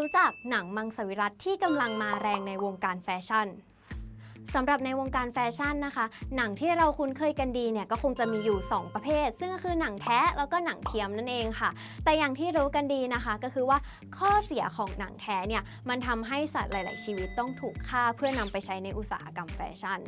รู้จักหนังมังสวิรัตที่กำลังมาแรงในวงการแฟชั่นสำหรับในวงการแฟชั่นนะคะ หนังที่เราคุ้นเคยกันดีเนี่ยก็คงจะมีอยู่ 2 ประเภท ซึ่งก็คือหนังแท้แล้วก็หนังเทียมนั่นเองค่ะ แต่อย่างที่รู้กันดีนะคะ ก็คือว่าข้อเสียของหนังแท้เนี่ยมันทำให้สัตว์หลาย ๆ ชีวิตต้องถูกฆ่าเพื่อนำไปใช้ในอุตสาหกรรมแฟชั่น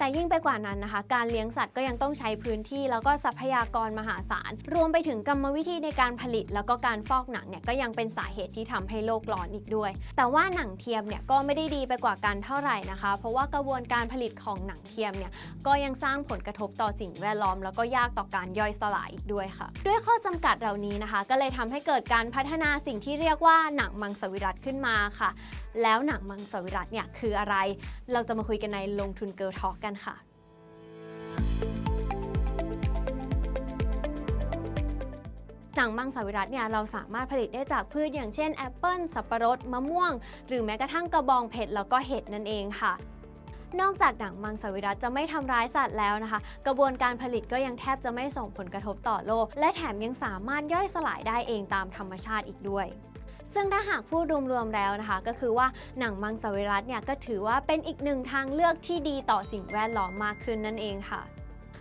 แต่ยิ่งไปกว่านั้นนะคะ การเลี้ยงสัตว์ก็ยังต้องใช้พื้นที่แล้วก็ทรัพยากรมหาศาล รวมไปถึงกรรมวิธีในการผลิต แล้วก็การฟอกหนังเนี่ยก็ยังเป็นสาเหตุที่ทำให้โลกร้อนอีกด้วย แต่ว่าหนังเทียมเนี่ยก็ไม่ได้ดีไปกว่ากันเท่าไหร่นะคะ เพราะว่ากระบวนการผลิตของหนังเทียมเนี่ยก็ยังสร้างผลกระทบต่อสิ่งแวดล้อม แล้วก็ยากต่อการย่อยสลายอีกด้วยค่ะ ด้วยข้อจำกัดเหล่านี้นะคะ ก็เลยทำให้เกิดการพัฒนาสิ่งที่เรียกว่าหนังมังสวิรัตขึ้นมาค่ะ แล้วหนังมังสวิรัตเนี่ยคืออะไร เราจะมาคุยกันในลงทุนเกิร์ลทอกันค่ะ หนังมังสวิรัตเนี่ยเราสามารถผลิตได้จากพืชอย่างเช่นแอปเปิลสับปะรด มะม่วง หรือแม้กระทั่งกระบองเพชรแล้วก็เห็ดนั่นเองค่ะนอกจากหนังมังสวิรัตจะไม่ทำร้ายสัตว์แล้วนะคะ กระบวนการผลิตก็ยังแทบจะไม่ส่งผลกระทบต่อโลก และแถมยังสามารถย่อยสลายได้เองตามธรรมชาติอีกด้วย ซึ่งถ้าหากพูดรวมๆแล้วนะคะ ก็คือว่าหนังมังสวิรัตเนี่ยก็ถือว่าเป็นอีกหนึ่งทางเลือกที่ดีต่อสิ่งแวดล้อมมากขึ้นนั่นเองค่ะ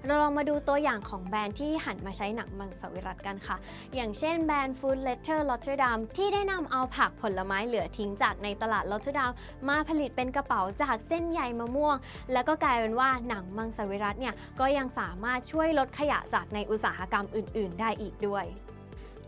เราลองมาดูตัวอย่างของแบรนด์ที่หันมาใช้หนังมังสวิรัตกันค่ะ อย่างเช่นแบรนด์ Food Letter Rotterdam ที่ได้นำเอาผักผลไม้เหลือทิ้งจากในตลาด Rotterdam มาผลิตเป็นกระเป๋าจากเส้นใยมะม่วง แล้วก็กลายเป็นว่าหนังมังสวิรัตเนี่ยก็ยังสามารถช่วยลดขยะจากในอุตสาหกรรมอื่น ๆ ได้อีกด้วย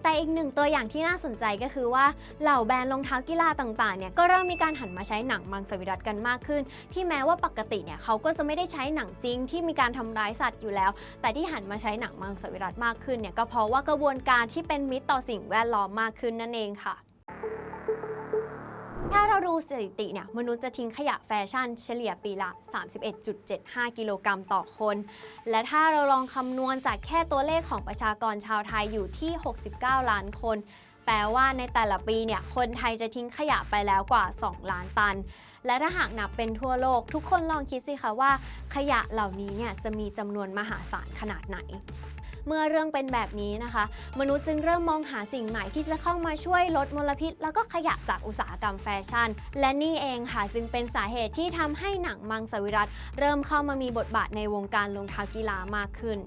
แต่อีกหนึ่งตัวอย่างที่น่าสนใจก็คือว่าเหล่าแบรนด์รองเท้ากีฬาต่างๆเนี่ยก็เริ่มมีการหันมาใช้หนังมังสวิรัตกันมากขึ้น ที่แม้ว่าปกติเนี่ยเขาก็จะไม่ได้ใช้หนังจริงที่มีการทำร้ายสัตว์อยู่แล้ว แต่ที่หันมาใช้หนังมังสวิรัตมากขึ้นเนี่ยก็เพราะว่ากระบวนการที่เป็นมิตรต่อสิ่งแวดล้อมมากขึ้นนั่นเองค่ะ ถ้าเราดูสถิติเนี่ยมนุษย์จะทิ้งขยะแฟชั่นเฉลี่ยปีละ 31.75 กิโลกรัมต่อคน และถ้าเราลองคำนวณจากแค่ตัวเลขของประชากรชาวไทยอยู่ที่ 69 ล้านคนแปลว่าในแต่ละปีเนี่ยคนไทยจะทิ้งขยะไปแล้วกว่า 2 ล้านตัน และถ้าหากนับเป็นทั่วโลก ทุกคนลองคิดสิคะว่า ขยะเหล่านี้เนี่ยจะมีจำนวนมหาศาลขนาดไหน เมื่อเรื่องเป็นแบบนี้นะคะ มนุษย์จึงเริ่มมองหาสิ่งใหม่ที่จะเข้ามาช่วยลดมลพิษ แล้วก็ขยะจากอุตสาหกรรมแฟชั่น และนี่เองค่ะจึงเป็นสาเหตุที่ทำให้หนังมังสวิรัตเริ่มเข้ามามีบทบาทในวงการรองเท้ากีฬามากขึ้น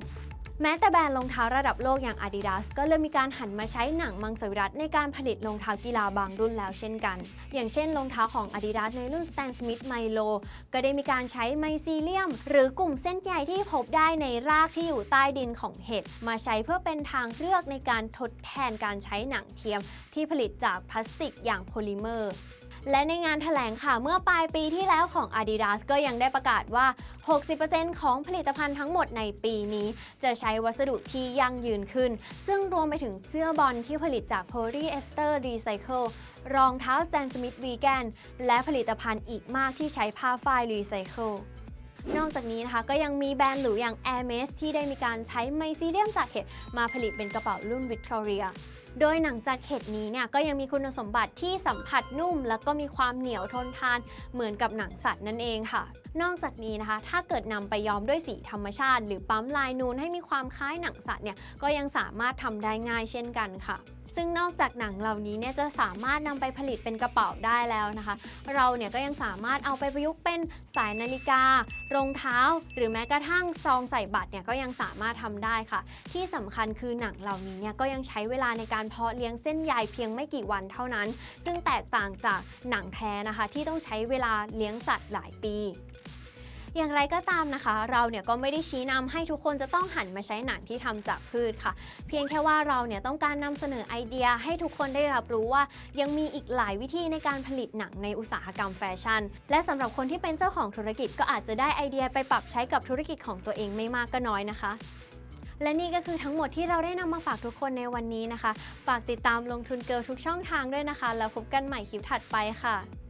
แม้แต่แบรนด์รองเท้าระดับโลกอย่าง Adidas ก็เริ่มมีการหันมาใช้หนังมังสวิรัตในการผลิตรองเท้ากีฬาบางรุ่นแล้วเช่นกัน อย่างเช่นรองเท้าของ Adidas ในรุ่น Stan Smith Milo ก็ได้มีการใช้ไมซีเลียม หรือกลุ่มเส้นใยที่พบได้ในรากที่อยู่ใต้ดินของเห็ดมาใช้เพื่อเป็นทางเลือกในการทดแทนการใช้หนังเทียมที่ผลิตจากพลาสติกอย่างโพลิเมอร์ และในงานแถลงข่าวเมื่อปลายปีที่แล้วของ Adidas ก็ยังได้ประกาศว่า 60%ของผลิตภัณฑ์ทั้งหมดในปีนี้ จะใช้วัสดุที่ยั่งยืนขึ้น ซึ่งรวมไปถึงเสื้อบอลที่ผลิตจากโพลีเอสเตอร์รีไซเคิลรองเท้าแซนสมิธวีแกนและผลิตภัณฑ์อีกมากที่ใช้ผ้าฝ้ายรีไซเคิล นอกจากนี้นะคะก็ยังมีแบรนด์หรูอย่าง Hermes ที่ได้มีการใช้ไมซีเดียมจากเห็ดมาผลิตเป็นกระเป๋ารุ่น Victoria โดยหนังจากเห็ดนี้เนี่ยก็ยังมีคุณสมบัติที่สัมผัสนุ่ม แล้วก็มีความเหนียวทนทานเหมือนกับหนังสัตว์นั่นเองค่ะ นอกจากนี้นะคะ ถ้าเกิดนำไปย้อมด้วยสีธรรมชาติ หรือปั๊มลายนูนให้มีความคล้ายหนังสัตว์เนี่ยก็ยังสามารถทำได้ง่ายเช่นกันค่ะ ซึ่งนอกจากหนังเหล่านี้เนี่ยจะสามารถนำไปผลิตเป็นกระเป๋าได้แล้วนะคะ เราเนี่ยก็ยังสามารถเอาไปประยุกต์เป็นสายนาฬิการองเท้า หรือแม้กระทั่งซองใส่บัตรเนี่ยก็ยังสามารถทำได้ค่ะ ที่สำคัญคือหนังเหล่านี้เนี่ยก็ยังใช้เวลาในการเพาะเลี้ยงเส้นใยเพียงไม่กี่วันเท่านั้น ซึ่งแตกต่างจากหนังแท้นะคะ ที่ต้องใช้เวลาเลี้ยงสัตว์หลายปี อย่างไรก็ตามนะคะ เราเนี่ยก็ไม่ได้ชี้นำให้ทุกคนจะต้องหันมาใช้หนังที่ทำจากพืชค่ะ เพียงแค่ว่าเราเนี่ยต้องการนำเสนอไอเดียให้ทุกคนได้รับรู้ว่า ยังมีอีกหลายวิธีในการผลิตหนังในอุตสาหกรรมแฟชั่น และสำหรับคนที่เป็นเจ้าของธุรกิจก็อาจจะได้ไอเดียไปปรับใช้กับธุรกิจของตัวเองไม่มากก็น้อยนะคะและนี่ก็คือทั้งหมดที่เราได้นำมาฝากทุกคนในวันนี้นะคะ ฝากติดตามลงทุนเกิร์ลทุกช่องทางด้วยนะคะ แล้วพบกันใหม่คลิปถัดไปค่ะ